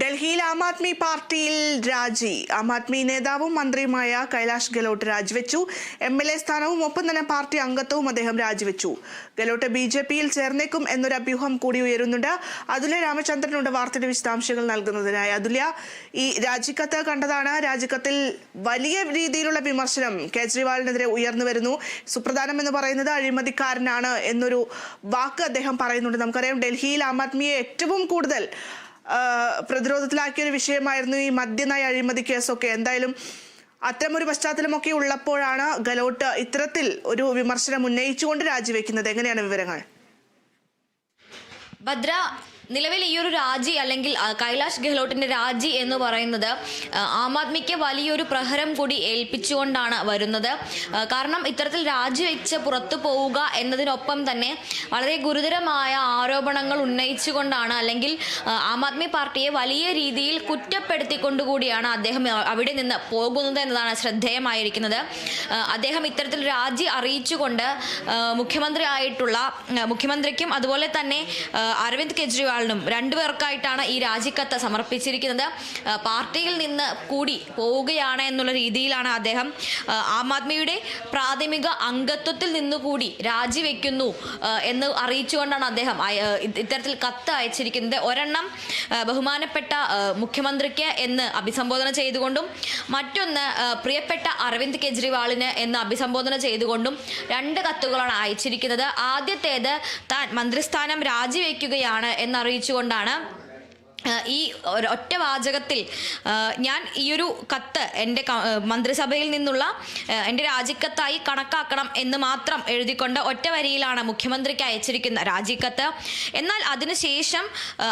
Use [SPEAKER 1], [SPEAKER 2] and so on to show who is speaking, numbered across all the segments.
[SPEAKER 1] ഡൽഹിയിൽ ആം ആദ്മി പാർട്ടിയിൽ രാജി. ആം ആദ്മി നേതാവും മന്ത്രിയുമായ കൈലാഷ് ഗെലോട്ട് രാജിവെച്ചു. എം എൽ എ സ്ഥാനവും ഒപ്പം തന്നെ പാർട്ടി അംഗത്വവും അദ്ദേഹം രാജിവെച്ചു. ഗെലോട്ട് ബി ജെ പിയിൽ ചേർന്നേക്കും എന്നൊരു അഭ്യൂഹം കൂടി ഉയരുന്നുണ്ട്. അതുല്യ രാമചന്ദ്രനുണ്ട് വാർത്തയുടെ വിശദാംശങ്ങൾ നൽകുന്നതിനായി. അതുല്യ ഈ രാജിക്കത്ത് കണ്ടതാണ്. രാജിക്കത്തിൽ വലിയ രീതിയിലുള്ള വിമർശനം കേജ്രിവാളിനെതിരെ ഉയർന്നു വരുന്നു. സുപ്രധാനം എന്ന് പറയുന്നത് അഴിമതിക്കാരനാണ് എന്നൊരു വാക്ക് അദ്ദേഹം പറയുന്നുണ്ട്. നമുക്കറിയാം ഡൽഹിയിൽ ആം ആദ്മിയെ ഏറ്റവും കൂടുതൽ പ്രതിരോധത്തിലാക്കിയ ഒരു വിഷയമായിരുന്നു ഈ മദ്യനയ അഴിമതി കേസൊക്കെ. എന്തായാലും അത്തരമൊരു പശ്ചാത്തലമൊക്കെ ഉള്ളപ്പോഴാണ് ഗലോട്ട് ഇത്തരത്തിൽ ഒരു വിമർശനം ഉന്നയിച്ചുകൊണ്ട് രാജിവെക്കുന്നത്. എങ്ങനെയാണ് വിവരങ്ങൾ?
[SPEAKER 2] ഭദ്ര നിലവിൽ ഈ ഒരു രാജി അല്ലെങ്കിൽ കൈലാഷ് ഗെഹ്ലോട്ടിന്റെ രാജി എന്ന് പറയുന്നത് ആ, ആദ്മിക്ക് വലിയൊരു പ്രഹരം കൂടി ഏൽപ്പിച്ചുകൊണ്ടാണ് വരുന്നത്. കാരണം ഇത്തരത്തിൽ രാജിവെച്ച് പുറത്തു പോവുക എന്നതിനൊപ്പം തന്നെ വളരെ ഗുരുതരമായ ആരോപണങ്ങൾ ഉന്നയിച്ചുകൊണ്ടാണ് അല്ലെങ്കിൽ ആ, ആദ്മി പാർട്ടിയെ വലിയ രീതിയിൽ കുറ്റപ്പെടുത്തിക്കൊണ്ടുകൂടിയാണ് അദ്ദേഹം അവിടെ നിന്ന് പോകുന്നത് എന്നതാണ് ശ്രദ്ധേയമായിരിക്കുന്നത്. അദ്ദേഹം ഇത്തരത്തിൽ രാജി അറിയിച്ചുകൊണ്ട് മുഖ്യമന്ത്രി ആയിട്ടുള്ള മുഖ്യമന്ത്രിക്കും അതുപോലെ തന്നെ അരവിന്ദ് അരവിന്ദ് കെജ്രിവാളിനും രണ്ടുപേർക്കായിട്ടാണ് ഈ രാജിക്കത്ത് സമർപ്പിച്ചിരിക്കുന്നത്. പാർട്ടിയിൽ നിന്ന് കൂടി പോവുകയാണ് എന്നുള്ള രീതിയിലാണ് അദ്ദേഹം ആ, ആദ്മിയുടെ പ്രാഥമിക അംഗത്വത്തിൽ നിന്നുകൂടി രാജിവെക്കുന്നു എന്ന് അറിയിച്ചുകൊണ്ടാണ് അദ്ദേഹം ഇത്തരത്തിൽ കത്ത് അയച്ചിരിക്കുന്നത്. ഒരെണ്ണം ബഹുമാനപ്പെട്ട മുഖ്യമന്ത്രിക്ക് എന്ന് അഭിസംബോധന ചെയ്തുകൊണ്ടും മറ്റൊന്ന് പ്രിയപ്പെട്ട അരവിന്ദ് കെജ്രിവാളിന് എന്ന് അഭിസംബോധന ചെയ്തുകൊണ്ടും രണ്ട് കത്തുകളാണ് അയച്ചിരിക്കുന്നത്. ആദ്യത്തേത് താൻ മന്ത്രിസ്ഥാനം രാജിവെക്കുകയാണ് എന്നറിയിച്ചുകൊണ്ടാണ് ആ, ഈ ഒറ്റ വാചകത്തിൽ ഞാൻ ഈ ഒരു കത്ത് എന്റെ മന്ത്രിസഭയിൽ നിന്നുള്ള എന്റെ രാജിക്കത്തായി കണക്കാക്കണം എന്ന് മാത്രം എഴുതിക്കൊണ്ട് ഒറ്റ വരിയിലാണ് മുഖ്യമന്ത്രിക്ക് അയച്ചിരിക്കുന്ന രാജിക്കത്ത്. എന്നാൽ അതിനുശേഷം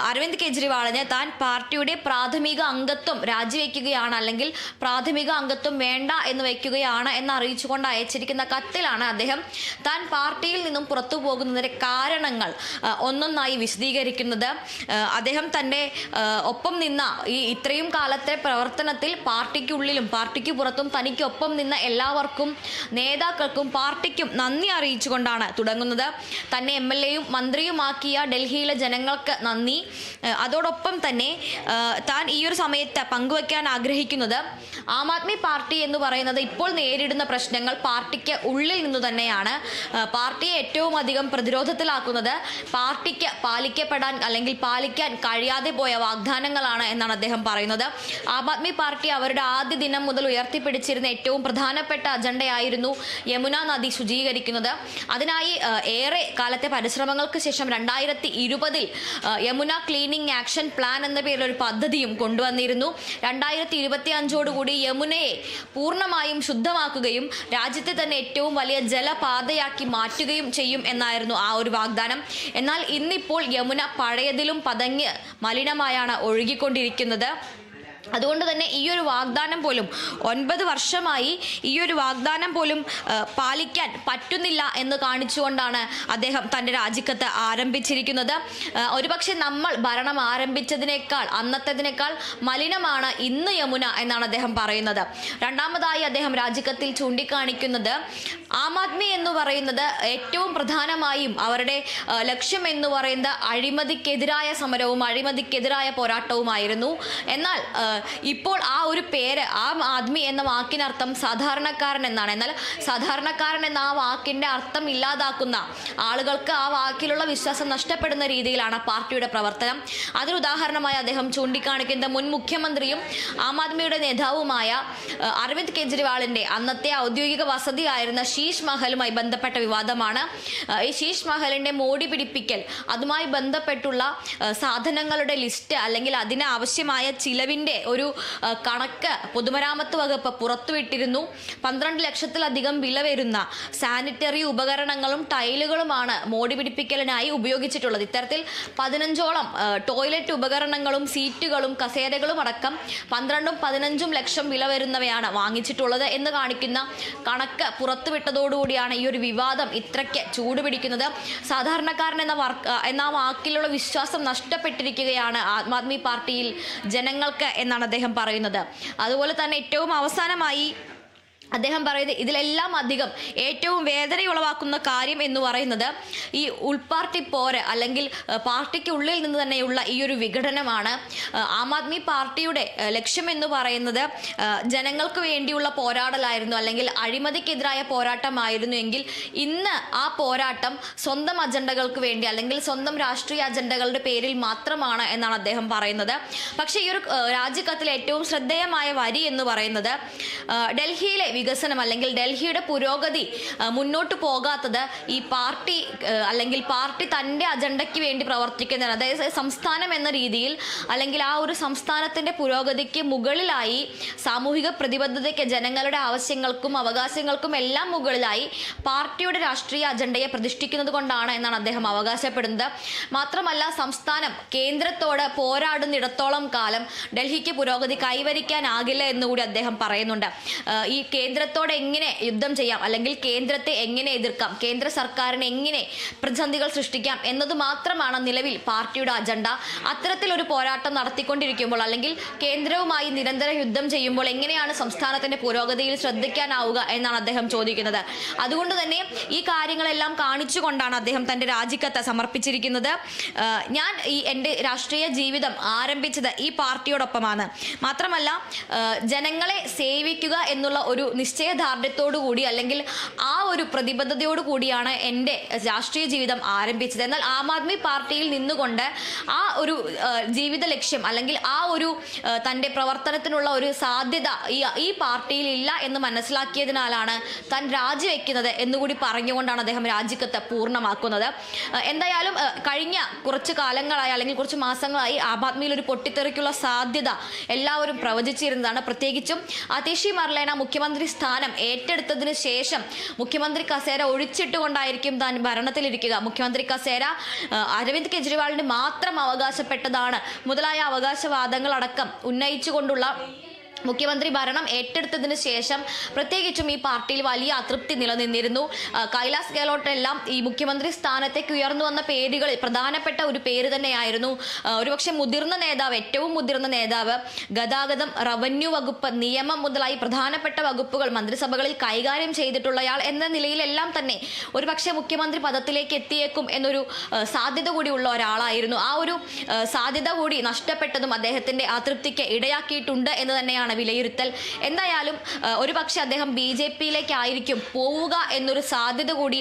[SPEAKER 2] അരവിന്ദ് കെജ്രിവാളിന് താൻ പാർട്ടിയുടെ പ്രാഥമിക അംഗത്വം രാജിവെക്കുകയാണ് അല്ലെങ്കിൽ പ്രാഥമിക അംഗത്വം വേണ്ട എന്ന് വയ്ക്കുകയാണ് എന്ന് അറിയിച്ചുകൊണ്ട് അയച്ചിരിക്കുന്ന കത്തിലാണ് അദ്ദേഹം താൻ പാർട്ടിയിൽ നിന്നും പുറത്തു പോകുന്നതിന്റെ കാരണങ്ങൾ ഒന്നൊന്നായി വിശദീകരിക്കുന്നത്. അദ്ദേഹം തന്റെ ആ, ഒപ്പം നിന്ന ഈ ഇത്രയും കാലത്തെ പ്രവർത്തനത്തിൽ പാർട്ടിക്കുള്ളിലും പാർട്ടിക്ക് പുറത്തും തനിക്കൊപ്പം നിന്ന എല്ലാവർക്കും നേതാക്കൾക്കും പാർട്ടിക്കും നന്ദി അറിയിച്ചുകൊണ്ടാണ് തുടങ്ങുന്നത്. തന്നെ എം എൽ എയും മന്ത്രിയുമാക്കിയ ഡൽഹിയിലെ ജനങ്ങൾക്ക് നന്ദി. അതോടൊപ്പം തന്നെ താൻ ഈ ഒരു സമയത്ത് പങ്കുവയ്ക്കാൻ ആഗ്രഹിക്കുന്നത് ആം ആദ്മി പാർട്ടി എന്ന് പറയുന്നത് ഇപ്പോൾ നേരിടുന്ന പ്രശ്നങ്ങൾ പാർട്ടിക്ക് ഉള്ളിൽ നിന്ന് തന്നെയാണ്. പാർട്ടിയെ ഏറ്റവും അധികം പ്രതിരോധത്തിലാക്കുന്നത് പാർട്ടിക്ക് പാലിക്കപ്പെടാൻ അല്ലെങ്കിൽ പാലിക്കാൻ കഴിയാതെ പോയ വാഗ്ദാനങ്ങളാണ് എന്നാണ് അദ്ദേഹം പറയുന്നത്. ആം ആദ്മി പാർട്ടി അവരുടെ ആദ്യ ദിനം മുതൽ ഉയർത്തിപ്പിടിച്ചിരുന്ന ഏറ്റവും പ്രധാനപ്പെട്ട അജണ്ടയായിരുന്നു യമുന നദി ശുചീകരിക്കുന്നത്. അതിനായി ഏറെ കാലത്തെ പരിശ്രമങ്ങൾക്ക് ശേഷം രണ്ടായിരത്തി ഇരുപതിൽ യമുന ക്ലീനിങ് ആക്ഷൻ പ്ലാൻ എന്ന പേരിൽ ഒരു പദ്ധതിയും കൊണ്ടുവന്നിരുന്നു. രണ്ടായിരത്തി ഇരുപത്തി അഞ്ചോടുകൂടി യമുനയെ പൂർണമായും ശുദ്ധമാക്കുകയും രാജ്യത്തെ തന്നെ ഏറ്റവും വലിയ ജലപാതയാക്കി മാറ്റുകയും ചെയ്യും എന്നായിരുന്നു ആ ഒരു വാഗ്ദാനം. എന്നാൽ ഇന്നിപ്പോൾ യമുന പഴയതിലും പതങ്ങി പതഞ്ഞ് മലിനമായാണ് ഒഴുകിക്കൊണ്ടിരിക്കുന്നത്. അതുകൊണ്ട് തന്നെ ഈ ഒരു വാഗ്ദാനം പോലും ഒൻപത് വർഷമായി ഈ ഒരു വാഗ്ദാനം പോലും പാലിക്കാൻ പറ്റുന്നില്ല എന്ന് കാണിച്ചുകൊണ്ടാണ് അദ്ദേഹം തന്റെ രാജിക്കത്ത് ആരംഭിച്ചിരിക്കുന്നത്. ഒരുപക്ഷെ നമ്മൾ ഭരണം ആരംഭിച്ചതിനേക്കാൾ അന്നത്തേതിനേക്കാൾ മലിനമാണ് ഇന്ന് യമുന എന്നാണ് അദ്ദേഹം പറയുന്നത്. രണ്ടാമതായി അദ്ദേഹം രാജിക്കത്തിൽ ചൂണ്ടിക്കാണിക്കുന്നത് ആം ആദ്മി എന്ന് പറയുന്നത് ഏറ്റവും പ്രധാനമായും അവരുടെ ലക്ഷ്യം എന്ന് പറയുന്നത് അഴിമതിക്കെതിരായ സമരവും അഴിമതിക്കെതിരായ പോരാട്ടവുമായിരുന്നു. എന്നാൽ ഇപ്പോൾ ആ ഒരു പേര് ആം ആദ്മി എന്ന വാക്കിനർത്ഥം സാധാരണക്കാരൻ എന്നാണ്. എന്നാൽ സാധാരണക്കാരൻ എന്ന ആ വാക്കിന്റെ അർത്ഥം ഇല്ലാതാക്കുന്ന ആളുകൾക്ക് ആ വാക്കിലുള്ള വിശ്വാസം നഷ്ടപ്പെടുന്ന രീതിയിലാണ് പാർട്ടിയുടെ പ്രവർത്തനം. അതിന് ഉദാഹരണമായി അദ്ദേഹം ചൂണ്ടിക്കാണിക്കുന്ന മുൻ മുഖ്യമന്ത്രിയും ആം ആദ്മിയുടെ നേതാവുമായ അരവിന്ദ് കെജ്രിവാളിന്റെ അന്നത്തെ ഔദ്യോഗിക വസതിയായിരുന്ന ശീഷ് മഹലുമായി ബന്ധപ്പെട്ട വിവാദമാണ്. ഈ ശീഷ് മഹലിന്റെ മോടി പിടിപ്പിക്കൽ അതുമായി ബന്ധപ്പെട്ടുള്ള സാധനങ്ങളുടെ ലിസ്റ്റ് അല്ലെങ്കിൽ അതിന് ആവശ്യമായ ചിലവിന്റെ ഒരു കണക്ക് പൊതുമരാമത്ത് വകുപ്പ് പുറത്തുവിട്ടിരുന്നു. പന്ത്രണ്ട് ലക്ഷത്തിലധികം വില വരുന്ന സാനിറ്ററി ഉപകരണങ്ങളും ടൈലുകളുമാണ് മോടി പിടിപ്പിക്കലിനായി ഉപയോഗിച്ചിട്ടുള്ളത്. ഇത്തരത്തിൽ പതിനഞ്ചോളം ടോയ്ലറ്റ് ഉപകരണങ്ങളും സീറ്റുകളും കസേരകളും അടക്കം പന്ത്രണ്ടും പതിനഞ്ചും ലക്ഷം വില വരുന്നവയാണ് വാങ്ങിച്ചിട്ടുള്ളത് എന്ന് കാണിക്കുന്ന കണക്ക് പുറത്തുവിട്ടതോടുകൂടിയാണ് ഈ ഒരു വിവാദം ഇത്രയ്ക്ക് ചൂടുപിടിക്കുന്നത്. സാധാരണക്കാരൻ എന്ന വർക്ക് എന്ന വാക്കിലുള്ള വിശ്വാസം നഷ്ടപ്പെട്ടിരിക്കുകയാണ് ആം ആദ്മി പാർട്ടിയിൽ ജനങ്ങൾക്ക് എന്നാണ് അദ്ദേഹം പറയുന്നത്. അതുപോലെ തന്നെ ഏറ്റവും അവസാനമായി അദ്ദേഹം പറയുന്നത് ഇതിലെല്ലാം അധികം ഏറ്റവും വേദനയുളവാക്കുന്ന കാര്യം എന്ന് പറയുന്നത് ഈ ഉൾപാർട്ടി പോര് അല്ലെങ്കിൽ പാർട്ടിക്ക് പാർട്ടിക്കുള്ളിൽ നിന്ന് തന്നെയുള്ള ഈ ഒരു വിഘടനമാണ്. ആം ആദ്മി പാർട്ടിയുടെ ലക്ഷ്യം എന്ന് പറയുന്നത് ജനങ്ങൾക്ക് വേണ്ടിയുള്ള പോരാടലായിരുന്നു അല്ലെങ്കിൽ അഴിമതിക്കെതിരായ പോരാട്ടമായിരുന്നു എങ്കിൽ ഇന്ന് ആ പോരാട്ടം സ്വന്തം അജണ്ടകൾക്ക് വേണ്ടി അല്ലെങ്കിൽ സ്വന്തം രാഷ്ട്രീയ അജണ്ടകളുടെ പേരിൽ മാത്രമാണ് എന്നാണ് അദ്ദേഹം പറയുന്നത്. പക്ഷേ ഈ ഒരു രാജിക്കത്തിൽ ഏറ്റവും ശ്രദ്ധേയമായ വരി എന്ന് പറയുന്നത് ഡൽഹിയിലെ വികസനം അല്ലെങ്കിൽ ഡൽഹിയുടെ പുരോഗതി മുന്നോട്ട് പോകാത്തത് ഈ പാർട്ടി അല്ലെങ്കിൽ പാർട്ടി തന്റെ അജണ്ടയ്ക്ക് വേണ്ടി പ്രവർത്തിക്കുന്നതാണ്. അതായത് സംസ്ഥാനം എന്ന രീതിയിൽ അല്ലെങ്കിൽ ആ ഒരു സംസ്ഥാനത്തിന്റെ പുരോഗതിക്ക് മുകളിലായി സാമൂഹിക പ്രതിബദ്ധതയ്ക്ക് ജനങ്ങളുടെ ആവശ്യങ്ങൾക്കും അവകാശങ്ങൾക്കും എല്ലാം മുകളിലായി പാർട്ടിയുടെ രാഷ്ട്രീയ അജണ്ടയെ പ്രതിഷ്ഠിക്കുന്നത് കൊണ്ടാണ് എന്നാണ് അദ്ദേഹം അവകാശപ്പെടുന്നത്. മാത്രമല്ല സംസ്ഥാനം കേന്ദ്രത്തോട് പോരാടുന്നിടത്തോളം കാലം ഡൽഹിക്ക് പുരോഗതി കൈവരിക്കാനാകില്ല എന്നുകൂടി അദ്ദേഹം പറയുന്നുണ്ട്. ഈ കേന്ദ്രത്തോട് എങ്ങനെ യുദ്ധം ചെയ്യാം? അല്ലെങ്കിൽ കേന്ദ്രത്തെ എങ്ങനെ എതിർക്കാം? കേന്ദ്ര സർക്കാരിനെ എങ്ങനെ പ്രതിസന്ധികൾ സൃഷ്ടിക്കാം? എന്നത് മാത്രമാണ് നിലവിൽ പാർട്ടിയുടെ അജണ്ട. അത്തരത്തിലൊരു പോരാട്ടം നടത്തിക്കൊണ്ടിരിക്കുമ്പോൾ അല്ലെങ്കിൽ കേന്ദ്രവുമായി നിരന്തര യുദ്ധം ചെയ്യുമ്പോൾ എങ്ങനെയാണ് സംസ്ഥാനത്തിന്റെ പുരോഗതിയിൽ ശ്രദ്ധിക്കാനാവുക എന്നാണ് അദ്ദേഹം ചോദിക്കുന്നത്. അതുകൊണ്ട് തന്നെ ഈ കാര്യങ്ങളെല്ലാം കാണിച്ചുകൊണ്ടാണ് അദ്ദേഹം തന്റെ രാജിക്കത്ത് സമർപ്പിച്ചിരിക്കുന്നത്. ഞാൻ ഈ എന്റെ രാഷ്ട്രീയ ജീവിതം ആരംഭിച്ചത് ഈ പാർട്ടിയോടൊപ്പമാണ്. മാത്രമല്ല ജനങ്ങളെ ജനങ്ങളെ സേവിക്കുക എന്നുള്ള ഒരു നിശ്ചയദാർഢ്യത്തോടു കൂടി അല്ലെങ്കിൽ ആ ഒരു പ്രതിബദ്ധതയോടു കൂടിയാണ് എന്റെ രാഷ്ട്രീയ ജീവിതം ആരംഭിച്ചത്. എന്നാൽ ആം ആദ്മി പാർട്ടിയിൽ നിന്നുകൊണ്ട് ആ ഒരു ജീവിത ലക്ഷ്യം അല്ലെങ്കിൽ ആ ഒരു തന്റെ പ്രവർത്തനത്തിനുള്ള ഒരു സാധ്യത ഈ ഈ പാർട്ടിയിൽ ഇല്ല എന്ന് മനസ്സിലാക്കിയതിനാലാണ് താൻ രാജിവെക്കുന്നത് എന്നുകൂടി പറഞ്ഞുകൊണ്ടാണ് അദ്ദേഹം രാജിക്കത്ത് പൂർണമാക്കുന്നത്. എന്തായാലും കഴിഞ്ഞ കുറച്ച് കാലങ്ങളായി അല്ലെങ്കിൽ കുറച്ച് മാസങ്ങളായി ആം ആദ്മിയിൽ ഒരു പൊട്ടിത്തെറിക്കുള്ള സാധ്യത എല്ലാവരും പ്രവചിച്ചിരുന്നതാണ്. പ്രത്യേകിച്ചും അതീഷി മർലേന മുഖ്യമന്ത്രി സ്ഥാനം ഏറ്റെടുത്തതിനു ശേഷം മുഖ്യമന്ത്രി കസേര ഒഴിച്ചിട്ടുകൊണ്ടായിരിക്കും താൻ ഭരണത്തിലിരിക്കുക. മുഖ്യമന്ത്രി കസേര അരവിന്ദ് കെജ്രിവാളിന് മാത്രം അവകാശപ്പെട്ടതാണ്. മുതലായ അവകാശവാദങ്ങളടക്കം ഉന്നയിച്ചുകൊണ്ടുള്ള മുഖ്യമന്ത്രി ഭരണം ഏറ്റെടുത്തതിന് ശേഷം പ്രത്യേകിച്ചും ഈ പാർട്ടിയിൽ വലിയ അതൃപ്തി നിലനിന്നിരുന്നു. കൈലാസ് ഗെഹ്ലോട്ട് എല്ലാം ഈ മുഖ്യമന്ത്രി സ്ഥാനത്തേക്ക് ഉയർന്നു വന്ന പേരുകളിൽ പ്രധാനപ്പെട്ട ഒരു പേര് തന്നെയായിരുന്നു. ഒരുപക്ഷെ മുതിർന്ന നേതാവ് ഏറ്റവും മുതിർന്ന നേതാവ് ഗതാഗതം റവന്യൂ വകുപ്പ് നിയമം മുതലായി പ്രധാനപ്പെട്ട വകുപ്പുകൾ മന്ത്രിസഭകളിൽ കൈകാര്യം ചെയ്തിട്ടുള്ളയാൾ എന്ന നിലയിലെല്ലാം തന്നെ ഒരുപക്ഷെ മുഖ്യമന്ത്രി പദത്തിലേക്ക് എത്തിയേക്കും എന്നൊരു സാധ്യത സാധ്യത കൂടിയുള്ള ഒരാളായിരുന്നു. ആ ഒരു സാധ്യത കൂടി നഷ്ടപ്പെട്ടതും അദ്ദേഹത്തിന്റെ അതൃപ്തിക്ക് ഇടയാക്കിയിട്ടുണ്ട് എന്ന് തന്നെയാണ് വിലയിരുത്തൽ? എന്തായാലും ഒരു ഒരുപക്ഷെ അദ്ദേഹം ബി ജെ പിയിലേക്കായിരിക്കും പോവുക എന്നൊരു സാധ്യത കൂടി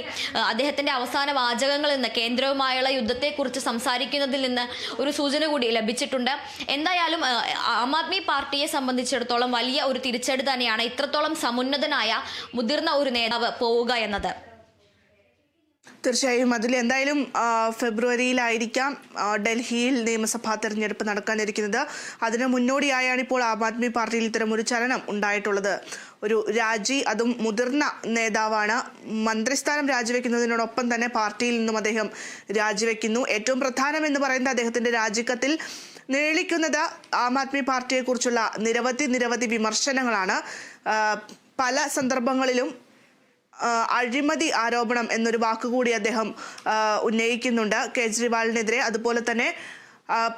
[SPEAKER 2] അദ്ദേഹത്തിന്റെ അവസാന വാചകങ്ങളിൽ നിന്ന് കേന്ദ്രവുമായുള്ള യുദ്ധത്തെക്കുറിച്ച് സംസാരിക്കുന്നതിൽ നിന്ന് ഒരു സൂചന കൂടി ലഭിച്ചിട്ടുണ്ട്. എന്തായാലും ആം ആദ്മി പാർട്ടിയെ സംബന്ധിച്ചിടത്തോളം വലിയ ഒരു തിരിച്ചടി തന്നെയാണ് ഇത്രത്തോളം സമുന്നതനായ മുതിർന്ന ഒരു നേതാവ് പോവുക എന്നത്.
[SPEAKER 1] തീർച്ചയായും. അതിൽ എന്തായാലും ഫെബ്രുവരിയിലായിരിക്കാം ഡൽഹിയിൽ നിയമസഭാ തെരഞ്ഞെടുപ്പ് നടക്കാനിരിക്കുന്നത്. അതിന് മുന്നോടിയായാണ് ഇപ്പോൾ ആം ആദ്മി പാർട്ടിയിൽ ഇത്തരം ഒരു ചലനം ഉണ്ടായിട്ടുള്ളത്. ഒരു രാജി അതും മുതിർന്ന നേതാവാണ് മന്ത്രിസ്ഥാനം രാജിവെക്കുന്നതിനോടൊപ്പം തന്നെ പാർട്ടിയിൽ നിന്നും അദ്ദേഹം രാജിവെക്കുന്നു. ഏറ്റവും പ്രധാനം എന്ന് പറയുന്നത് അദ്ദേഹത്തിന്റെ രാജിക്കത്തിൽ നീളിക്കുന്നത് ആം ആദ്മി പാർട്ടിയെക്കുറിച്ചുള്ള നിരവധി നിരവധി വിമർശനങ്ങളാണ്. പല സന്ദർഭങ്ങളിലും അഴിമതി ആരോപണം എന്നൊരു വാക്കുകൂടി അദ്ദേഹം ഉന്നയിക്കുന്നുണ്ട്. കേജ്രിവാളിനെതിരെ അതുപോലെ തന്നെ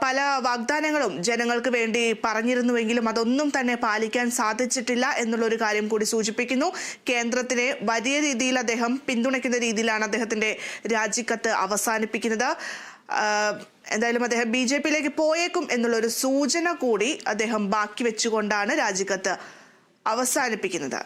[SPEAKER 1] പല വാഗ്ദാനങ്ങളും ജനങ്ങൾക്ക് വേണ്ടി പറഞ്ഞിരുന്നുവെങ്കിലും അതൊന്നും തന്നെ പാലിക്കാൻ സാധിച്ചിട്ടില്ല എന്നുള്ളൊരു കാര്യം കൂടി സൂചിപ്പിക്കുന്നു. കേന്ദ്രത്തിനെ വലിയ രീതിയിൽ അദ്ദേഹം പിന്തുണയ്ക്കുന്ന രീതിയിലാണ് അദ്ദേഹത്തിന്റെ രാജിക്കത്ത് അവസാനിപ്പിക്കുന്നത്. എന്തായാലും അദ്ദേഹം ബി ജെ പിയിലേക്ക് പോയേക്കും എന്നുള്ളൊരു സൂചന കൂടി അദ്ദേഹം ബാക്കി വെച്ചുകൊണ്ടാണ് രാജിക്കത്ത് അവസാനിപ്പിക്കുന്നത്.